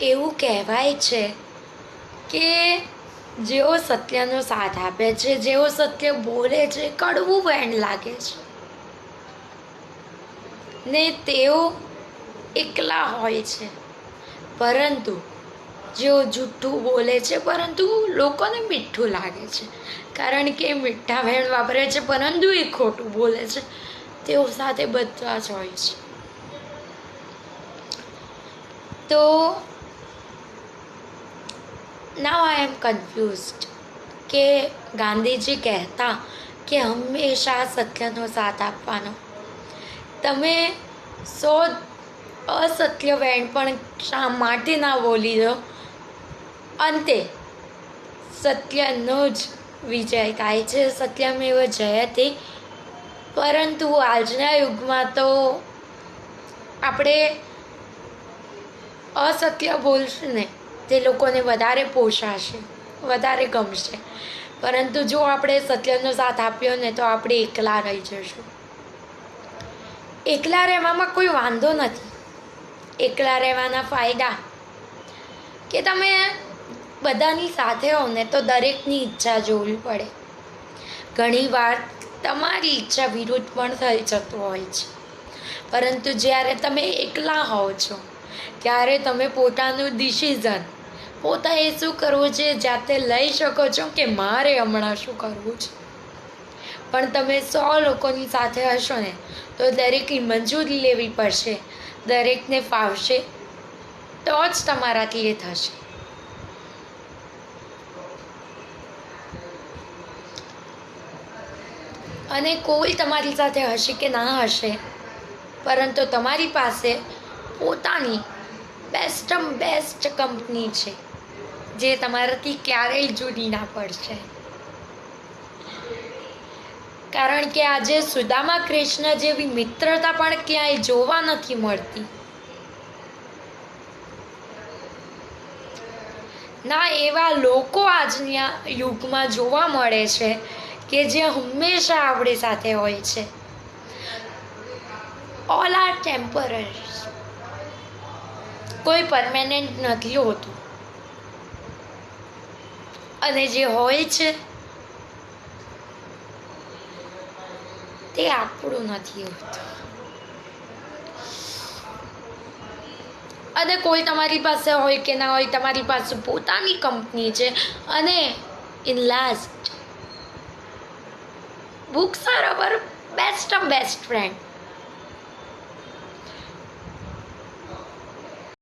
એવું કહેવાય છે કે જેઓ સત્યનો સાથ આપે છે, જેઓ સત્ય બોલે છે, કડવું વેણ લાગે છે. ને તેઓ એકલા હોય છે. પરંતુ જેઓ જૂઠું બોલે છે, પરંતુ લોકોને મીઠું લાગે છે. કારણ કે મીઠા વેણ વાપરે છે, પરંતુ એ ખોટું બોલે છે. તેઓ સાથે બધા જ હોય છે. તો નાવ આઈ એમ કન્ફ્યુઝડ કે ગાંધીજી કહેતા કે હંમેશા સત્યનો સાથ આપવાનો. તમે સો અસત્ય વેણ પણ શા માટે ના બોલી દો? અંતે, સત્યનો જ વિજય થાય છે. સત્યમેવ જયતે. પરંતુ આજના યુગમાં તો આપણે અસત્ય બોલશું ને તે લોકોને વધારે પોષાશે, વધારે ગમશે. પરંતુ જો આપણે સત્યનો સાથ આપ્યો ને તો આપણે એકલા રહી જશું. એકલા રહેવામાં કોઈ વાંધો નથી. એકલા રહેવાના ફાયદા કે તમે બધાની સાથે હો ને તો દરેકની ઈચ્છા જોવી પડે. ઘણીવાર તમારી ઈચ્છા વિરુદ્ધ પણ થઈ જતું હોય છે. પરંતુ જ્યારે તમે એકલા હોવ છો ત્યારે તમે પોતાનું ડિસિઝન પોતાએ શું કરવું છે, જાતે લઈ શકો છો કે મારે હમણાં શું કરવું છે? પણ તમે સો લોકોની સાથે હશો ને, તો દરેકની મંજૂરી લેવી પડશે, દરેકને ફાવશે, તો જ તમારાથી એ થશે. અને કોઈ તમારી સાથે હશે કે ના હશે, પરંતુ તમારી પાસે પોતાની બેસ્ટમ બેસ્ટ કંપની છે, જે તમારાથી ક્યારેય જુદી ના પડશે. કારણ કે આજે સુદામા કૃષ્ણ જેવી મિત્રતા પણ ક્યાંય જોવા નથી મળતી. ના, એવા લોકો આજના યુગમાં જોવા મળે છે કે જે હંમેશા આપણી સાથે હોય છે. ઓલ આર ટેમ્પરરી કોઈ પરમેનન્ટ નથી હોતું. અને જે હોય છે, તે આપણું નથી હોતું. અને કોઈ તમારી પાસે હોય કે ના હોય, તમારી પાસે પોતાની કંપની છે, અને in last books are our best of best friend